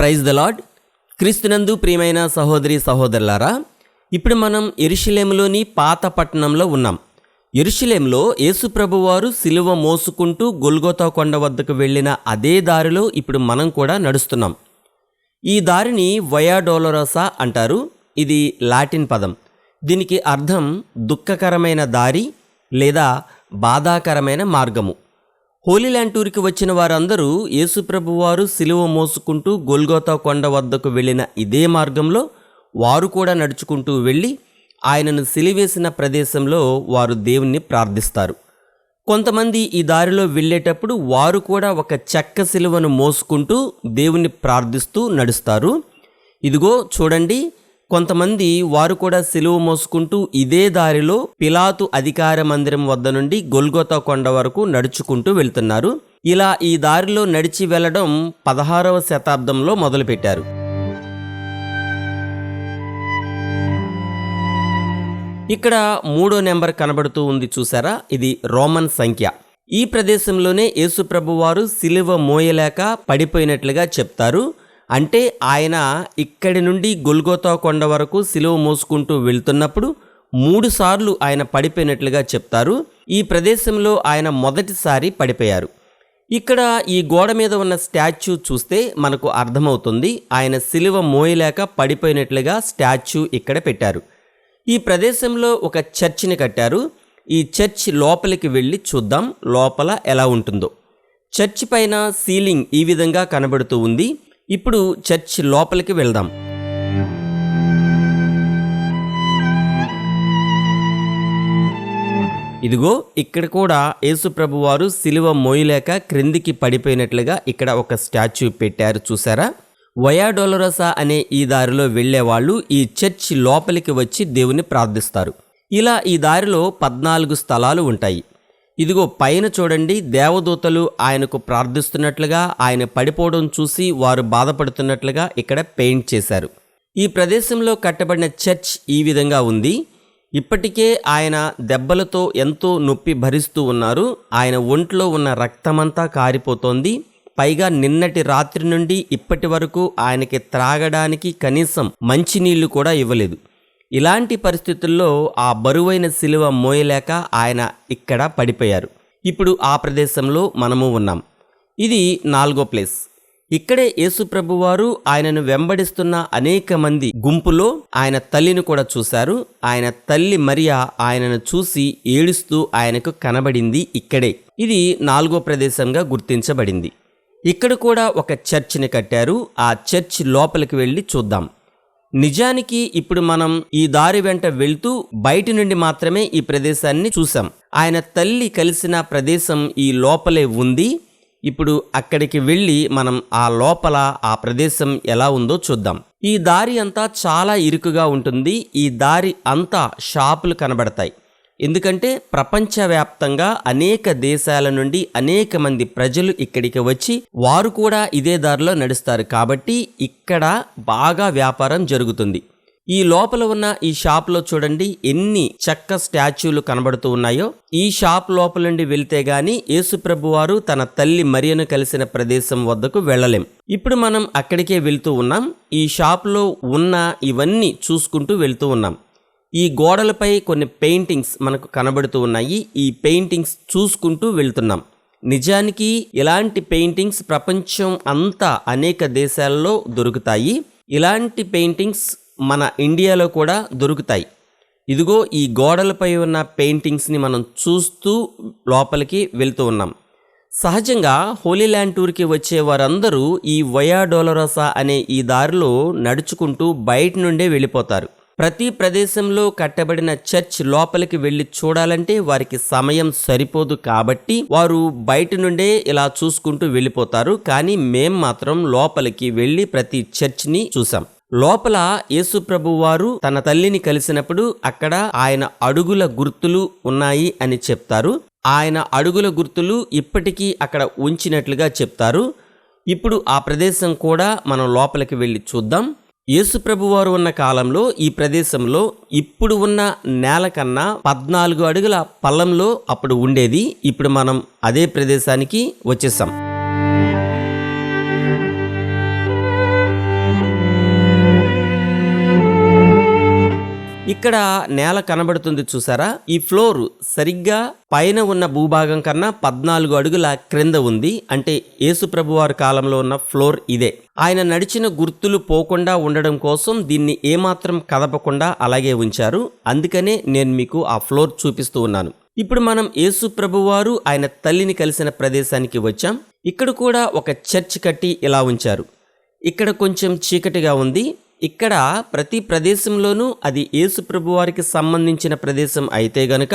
Praise the lord క్రీస్తునందు ప్రియమైన సహోదరి సహోదరులారా ఇప్పుడు మనం ఎరుషలేములోని పాత పట్టణంలో ఉన్నాం. ఎరుషలేంలో యేసుప్రభువారు సిలువ మోసుకుంటూ గొల్గోతా కొండ వద్దకు వెళ్ళిన అదే దారిలో ఇప్పుడు మనం కూడా నడుస్తున్నాం. ఈ దారిని వయాడోలరోసా అంటారు. ఇది లాటిన్ పదం. దీనికి అర్థం దుఃఖకరమైన దారి లేదా బాధాకరమైన మార్గము. హోలీల్యాండ్ టూర్కి వచ్చిన వారందరూ యేసుప్రభువారు సిలువ మోసుకుంటూ గోల్గోతా కొండ వద్దకు వెళ్ళిన ఇదే మార్గంలో వారు కూడా నడుచుకుంటూ వెళ్ళి ఆయనను సిలివేసిన ప్రదేశంలో వారు దేవుణ్ణి ప్రార్థిస్తారు. కొంతమంది ఈ దారిలో వెళ్ళేటప్పుడు వారు కూడా ఒక చెక్క సిలువను మోసుకుంటూ దేవుణ్ణి ప్రార్థిస్తూ నడుస్తారు. ఇదిగో చూడండి కొంతమంది వారు కూడా సిలువ మోసుకుంటూ ఇదే దారిలో పిలాతు అధికార మందిరం వద్ద నుండి గొల్గొతా కొండ వరకు నడుచుకుంటూ వెళ్తున్నారు. ఇలా ఈ దారిలో నడిచి వెళ్ళడం పదహారవ శతాబ్దంలో మొదలుపెట్టారు. ఇక్కడ మూడో నెంబర్ కనబడుతూ ఉంది చూసారా? ఇది రోమన్ సంఖ్య. ఈ ప్రదేశంలోనే యేసుప్రభు వారు సిలువ మోయలేక పడిపోయినట్లుగా చెప్తారు. అంటే ఆయన ఇక్కడి నుండి గొల్గోతా కొండ వరకు సిలువ మోసుకుంటూ వెళ్తున్నప్పుడు మూడు సార్లు ఆయన పడిపోయినట్లుగా చెప్తారు. ఈ ప్రదేశంలో ఆయన మొదటిసారి పడిపోయారు. ఇక్కడ ఈ గోడ మీద ఉన్న స్టాచ్యూ చూస్తే మనకు అర్థమవుతుంది. ఆయన సిలువ మోయలేక పడిపోయినట్లుగా స్టాచ్యూ ఇక్కడ పెట్టారు. ఈ ప్రదేశంలో ఒక చర్చిని కట్టారు. ఈ చర్చ్ లోపలికి వెళ్ళి చూద్దాం లోపల ఎలా ఉంటుందో. చర్చ్ పైన సీలింగ్ ఈ విధంగా కనబడుతూ ఉంది. ఇప్పుడు చర్చ్ లోపలికి వెళ్దాం. ఇదిగో ఇక్కడ కూడా యేసుప్రభు వారు సిలువ మోయలేక క్రిందికి పడిపోయినట్లుగా ఇక్కడ ఒక స్టాచ్యూ పెట్టారు చూసారా వయాడోలరసా అనే ఈ దారిలో వెళ్ళేవాళ్ళు ఈ చర్చ్ లోపలికి వచ్చి దేవుని ప్రార్థిస్తారు. ఇలా ఈ దారిలో పద్నాలుగు స్థలాలు ఉంటాయి. ఇదిగో పైన చూడండి దేవదూతలు ఆయనకు ప్రార్థిస్తున్నట్లుగా ఆయన పడిపోవడం చూసి వారు బాధపడుతున్నట్లుగా ఇక్కడ పెయింట్ చేశారు. ఈ ప్రదేశంలో కట్టబడిన చర్చ్ ఈ విధంగా ఉంది. ఇప్పటికే ఆయన దెబ్బలతో ఎంతో నొప్పి భరిస్తూ ఉన్నారు. ఆయన ఒంట్లో ఉన్న రక్తమంతా కారిపోతోంది. పైగా నిన్నటి రాత్రి నుండి ఇప్పటి వరకు ఆయనకి త్రాగడానికి కనీసం మంచినీళ్ళు కూడా ఇవ్వలేదు. ఇలాంటి పరిస్థితుల్లో ఆ బరువైన శిలువ మోయలేక ఆయన ఇక్కడ పడిపోయారు. ఇప్పుడు ఆ ప్రదేశంలో మనము ఉన్నాం. ఇది నాలుగో ప్లేస్. ఇక్కడే యేసుప్రభువారు ఆయనను వెంబడిస్తున్న అనేక మంది గుంపులో ఆయన తల్లిని కూడా చూశారు. ఆయన తల్లి మరియా ఆయనను చూసి ఏడుస్తూ ఆయనకు కనబడింది ఇక్కడే. ఇది నాలుగో ప్రదేశంగా గుర్తించబడింది. ఇక్కడ కూడా ఒక చర్చిని కట్టారు. ఆ చర్చ్ లోపలికి వెళ్ళి చూద్దాం. నిజానికి ఇప్పుడు మనం ఈ దారి వెంట వెళ్తూ బయటి నుండి మాత్రమే ఈ ప్రదేశాన్ని చూసాం ఆయన తల్లి కలిసిన ప్రదేశం ఈ లోపలే ఉంది. ఇప్పుడు అక్కడికి వెళ్ళి మనం ఆ లోపల ఆ ప్రదేశం ఎలా ఉందో చూద్దాం. ఈ దారి అంతా చాలా ఇరుకుగా ఉంటుంది. ఈ దారి అంతా షాపులు కనబడతాయి. ఎందుకంటే ప్రపంచవ్యాప్తంగా అనేక దేశాల నుండి అనేక మంది ప్రజలు ఇక్కడికి వచ్చి వారు కూడా ఇదే దారిలో నడుస్తారు కాబట్టి ఇక్కడ బాగా వ్యాపారం జరుగుతుంది. ఈ లోపల ఉన్న ఈ షాప్లో చూడండి ఎన్ని చెక్క స్టాచ్యూలు కనబడుతూ ఉన్నాయో. ఈ షాప్ లోపల నుండి వెళ్తే గాని యేసుప్రభు వారు తన తల్లి మరియను కలిసిన ప్రదేశం వద్దకు వెళ్ళలేం. ఇప్పుడు మనం అక్కడికే వెళ్తూ ఉన్నాం. ఈ షాప్లో ఉన్న ఇవన్నీ చూసుకుంటూ వెళ్తూ ఉన్నాం. ఈ గోడలపై కొన్ని పెయింటింగ్స్ మనకు కనబడుతూ ఉన్నాయి. ఈ పెయింటింగ్స్ చూసుకుంటూ వెళ్తున్నాం. నిజానికి ఇలాంటి పెయింటింగ్స్ ప్రపంచం అంతా అనేక దేశాల్లో దొరుకుతాయి. ఇలాంటి పెయింటింగ్స్ మన ఇండియాలో కూడా దొరుకుతాయి. ఇదిగో ఈ గోడలపై ఉన్న పెయింటింగ్స్ని మనం చూస్తూ లోపలికి వెళ్తూ ఉన్నాం. సహజంగా హోలీల్యాండ్ టూర్కి వచ్చే వారందరూ ఈ వయా డోలరోసా అనే ఈ దారిలో నడుచుకుంటూ బయట నుండే వెళ్ళిపోతారు. ప్రతి ప్రదేశంలో కట్టబడిన చర్చ్ లోపలికి వెళ్ళి చూడాలంటే వారికి సమయం సరిపోదు కాబట్టి వారు బయట నుండే ఇలా చూసుకుంటూ వెళ్ళిపోతారు. కానీ మేం మాత్రం లోపలికి వెళ్ళి ప్రతి చర్చ్ని చూసాం లోపల యేసుప్రభు వారు తన తల్లిని కలిసినప్పుడు అక్కడ ఆయన అడుగుల గుర్తులు ఉన్నాయి అని చెప్తారు. ఆయన అడుగుల గుర్తులు ఇప్పటికీ అక్కడ ఉంచినట్లుగా చెప్తారు. ఇప్పుడు ఆ ప్రదేశం కూడా మనం లోపలికి వెళ్ళి చూద్దాం. యేసుప్రభువారు ఉన్న కాలంలో ఈ ప్రదేశంలో ఇప్పుడు ఉన్న నేల కన్నా పద్నాలుగు అడుగుల పల్లంలో అప్పుడు ఉండేది. ఇప్పుడు మనం అదే ప్రదేశానికి వచ్చేసాం. ఇక్కడ నేల కనబడుతుంది చూసారా? ఈ ఫ్లోర్ సరిగ్గా పైన ఉన్న భూభాగం కన్నా పద్నాలుగు అడుగుల క్రింద ఉంది. అంటే యేసుప్రభువారి కాలంలో ఉన్న ఫ్లోర్ ఇదే. ఆయన నడిచిన గుర్తులు పోకుండా ఉండడం కోసం దీన్ని ఏమాత్రం కదపకుండా అలాగే ఉంచారు. అందుకనే నేను మీకు ఆ ఫ్లోర్ చూపిస్తూ ఉన్నాను. ఇప్పుడు మనం యేసు ప్రభువారు ఆయన తల్లిని కలిసిన ప్రదేశానికి వచ్చాం. ఇక్కడ కూడా ఒక చర్చ్ కట్టి ఇలా ఉంచారు. ఇక్కడ కొంచెం చీకటిగా ఉంది. ఇక్కడ ప్రతి ప్రదేశంలోనూ అది యేసుప్రభువారికి సంబంధించిన ప్రదేశం అయితే గనుక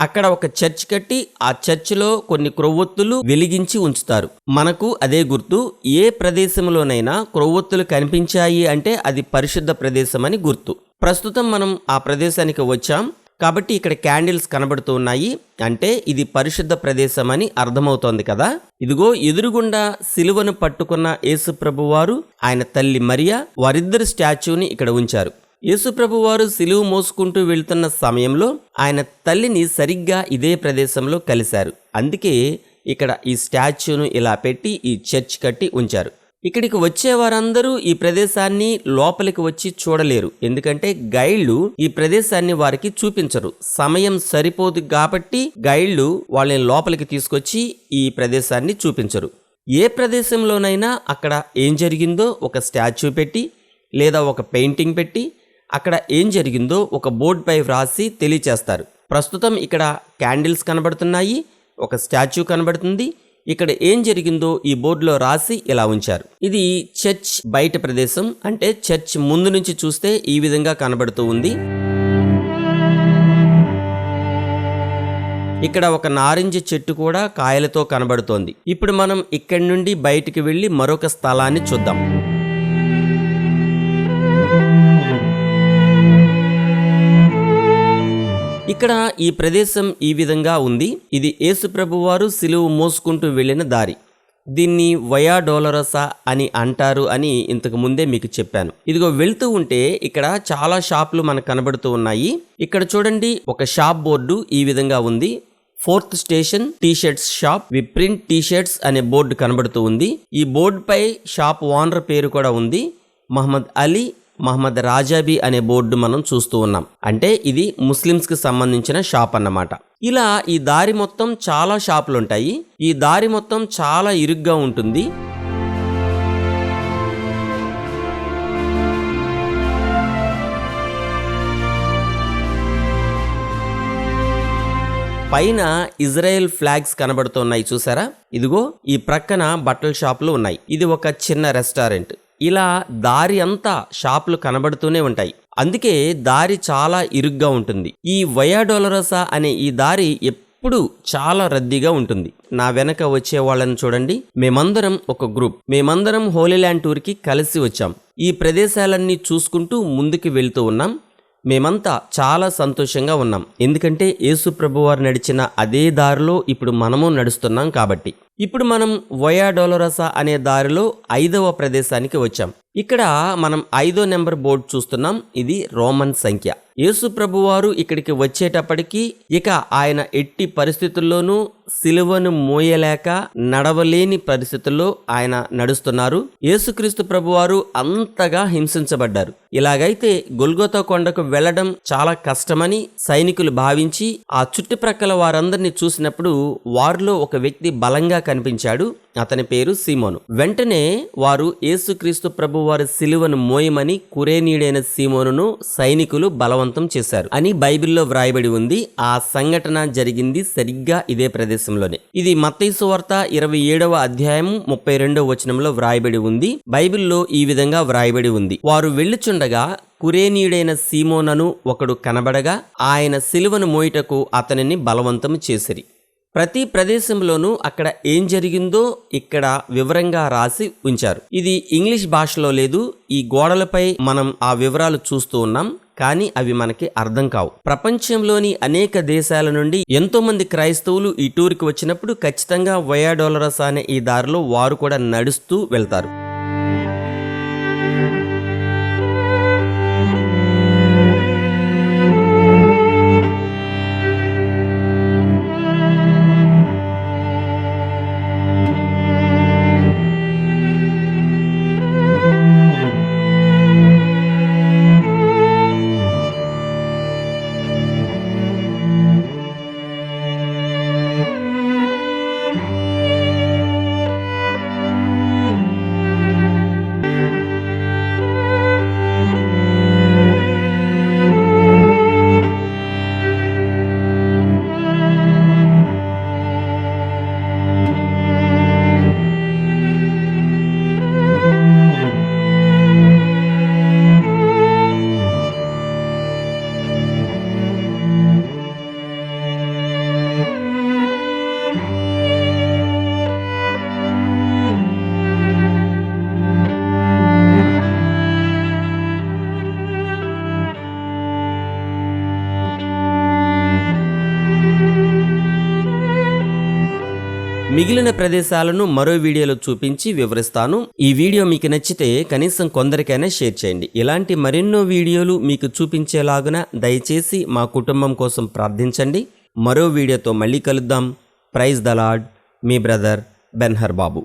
అక్కడ ఒక చర్చ్ కట్టి ఆ చర్చిలో కొన్ని క్రొవ్వొత్తులు వెలిగించి ఉంచుతారు. మనకు అదే గుర్తు ఏ ప్రదేశంలోనైనా క్రొవ్వొత్తులు కనిపించాయి అంటే అది పరిశుద్ధ ప్రదేశం అని గుర్తు. ప్రస్తుతం మనం ఆ ప్రదేశానికి వచ్చాం. కాబట్టి ఇక్కడ క్యాండిల్స్ కనబడుతూ ఉన్నాయి. అంటే ఇది పరిశుద్ధ ప్రదేశం అని అర్థమవుతోంది కదా. ఇదిగో ఎదురుగుండా సిలువను పట్టుకున్న యేసుప్రభువారు ఆయన తల్లి మరియా వారిద్దరు స్టాచ్యూని ఇక్కడ ఉంచారు. యేసుప్రభు వారు సిలువు మోసుకుంటూ వెళ్తున్న సమయంలో ఆయన తల్లిని సరిగ్గా ఇదే ప్రదేశంలో కలిశారు. అందుకే ఇక్కడ ఈ స్టాచ్యూను ఇలా పెట్టి ఈ చర్చ్ కట్టి ఉంచారు. ఇక్కడికి వచ్చే వారందరూ ఈ ప్రదేశాన్ని లోపలికి వచ్చి చూడలేరు. ఎందుకంటే గైడ్లు ఈ ప్రదేశాన్ని వారికి చూపించరు. సమయం సరిపోదు కాబట్టి గైడ్లు వాళ్ళని లోపలికి తీసుకొచ్చి ఈ ప్రదేశాన్ని చూపించరు. ఏ ప్రదేశంలోనైనా అక్కడ ఏం జరిగిందో ఒక స్టాచ్యూ పెట్టి లేదా ఒక పెయింటింగ్ పెట్టి అక్కడ ఏం జరిగిందో ఒక బోర్డుపై వ్రాసి తెలియచేస్తారు. ప్రస్తుతం ఇక్కడ క్యాండిల్స్ కనబడుతున్నాయి ఒక స్టాచ్యూ కనబడుతుంది ఇక్కడ ఏం జరిగిందో ఈ బోర్డులో రాసి ఇలా ఉంచారు. ఇది చర్చ్ బయట ప్రదేశం అంటే చర్చ్ ముందు నుంచి చూస్తే ఈ విధంగా కనబడుతూ ఉంది. ఇక్కడ ఒక నారింజ చెట్టు కూడా కాయలతో కనబడుతోంది. ఇప్పుడు మనం ఇక్కడి నుండి బయటికి వెళ్ళి మరొక స్థలాన్ని చూద్దాం. ఇక్కడ ఈ ప్రదేశం ఈ విధంగా ఉంది. ఇది యేసుప్రభువారు సిలువు మోసుకుంటూ వెళ్ళిన దారి. దీన్ని వయా డోలరసా అని అంటారు అని ఇంతకు ముందే మీకు చెప్పాను. ఇదిగో వెళ్తూ ఉంటే ఇక్కడ చాలా షాపులు మనకు కనబడుతూ ఉన్నాయి. ఇక్కడ చూడండి ఒక షాప్ బోర్డు ఈ విధంగా ఉంది. Fourth station T shirts shop V print T shirts అనే బోర్డు కనబడుతూ ఉంది. ఈ బోర్డు పై షాప్ ఓనర్ పేరు కూడా ఉంది. మహమ్మద్ అలీ మహమ్మద్ రాజాబీ అనే బోర్డు మనం చూస్తూ ఉన్నాం. అంటే ఇది ముస్లిమ్స్కి సంబంధించిన షాప్ అన్నమాట. ఇలా ఈ దారి మొత్తం చాలా షాపులు ఉంటాయి ఈ దారి మొత్తం చాలా ఇరుగ్గా ఉంటుంది. పైన ఇజ్రాయెల్ ఫ్లాగ్స్ కనబడుతున్నాయి చూసారా? ఇదిగో ఈ ప్రక్కన బట్టల షాపులు ఉన్నాయి. ఇది ఒక చిన్న రెస్టారెంట్. ఇలా దారి అంతా షాపులు కనబడుతూనే ఉంటాయి. అందుకే దారి చాలా ఇరుగ్గా ఉంటుంది. ఈ వయాడోలరసా అనే ఈ దారి ఎప్పుడు చాలా రద్దీగా ఉంటుంది. నా వెనక వచ్చే వాళ్ళని చూడండి. మేమందరం ఒక గ్రూప్. మేమందరం హోలీల్యాండ్ టూర్కి కలిసి వచ్చాం. ఈ ప్రదేశాలన్నీ చూసుకుంటూ ముందుకు వెళ్తూ ఉన్నాం. మేమంతా చాలా సంతోషంగా ఉన్నాం. ఎందుకంటే యేసు ప్రభువారు నడిచిన అదే దారిలో ఇప్పుడు మనము నడుస్తున్నాం కాబట్టి. ఇప్పుడు మనం వయా డోలరసా అనే దారిలో ఐదవ ప్రదేశానికి వచ్చాం. ఇక్కడ మనం ఐదో నెంబర్ బోర్డు చూస్తున్నాం. ఇది రోమన్ సంఖ్య. యేసు ప్రభువారు ఇక్కడికి వచ్చేటప్పటికి ఇక ఆయన ఎట్టి పరిస్థితుల్లోనూ సిలువను మోయలేక నడవలేని పరిస్థితుల్లో ఆయన నడుస్తున్నారు. యేసుక్రీస్తు ప్రభువారు అంతగా హింసించబడ్డారు. ఇలాగైతే గొల్గోతా కొండకు వెళ్ళడం చాలా కష్టమని సైనికులు భావించి ఆ చుట్టుప్రక్కల వారందరినీ చూసినప్పుడు వారిలో ఒక వ్యక్తి బలంగా కనిపించాడు. అతని పేరు సీమోను. వెంటనే వారు యేసుక్రీస్తు ప్రభు వారి సిలువను మోయమని కురేనీడైన సీమోనును సైనికులు బలవంతం చేశారు అని బైబిల్లో వ్రాయబడి ఉంది. ఆ సంఘటన జరిగింది సరిగ్గా ఇదే ప్రదేశంలోనే. ఇది మత్తైసు వార్త ఇరవై ఏడవ అధ్యాయం ముప్పై రెండవ వచనంలో వ్రాయబడి ఉంది. బైబిల్లో ఈ విధంగా వ్రాయబడి ఉంది. వారు వెళ్ళుచుండగా కురేనీయుడైన సీమోనను ఒకడు కనబడగా ఆయన సిలువను మోయుటకు అతనిని బలవంతం చేసిరి. ప్రతి ప్రదేశంలోనూ అక్కడ ఏం జరిగిందో ఇక్కడ వివరంగా రాసి ఉంచారు. ఇది ఇంగ్లీష్ భాషలో లేదు ఈ గోడలపై మనం ఆ వివరాలు చూస్తూ ఉన్నాం కానీ అవి మనకి అర్థం కావు. ప్రపంచంలోని అనేక దేశాల నుండి ఎంతో మంది క్రైస్తవులు ఈ టూర్కి వచ్చినప్పుడు ఖచ్చితంగా వయా డోలరస్ అనే ఈ దారిలో వారు కూడా నడుస్తూ వెళ్తారు. మిగిలిన ప్రదేశాలను మరో వీడియోలో చూపించి వివరిస్తాను. ఈ వీడియో మీకు నచ్చితే కనీసం కొందరికైనా షేర్ చేయండి. ఇలాంటి మరెన్నో వీడియోలు మీకు చూపించేలాగున దయచేసి మా కుటుంబం కోసం ప్రార్థించండి. మరో వీడియోతో మళ్ళీ కలుద్దాం. ప్రైజ్ దలాడ్ మీ బ్రదర్ బెన్హర్ బాబు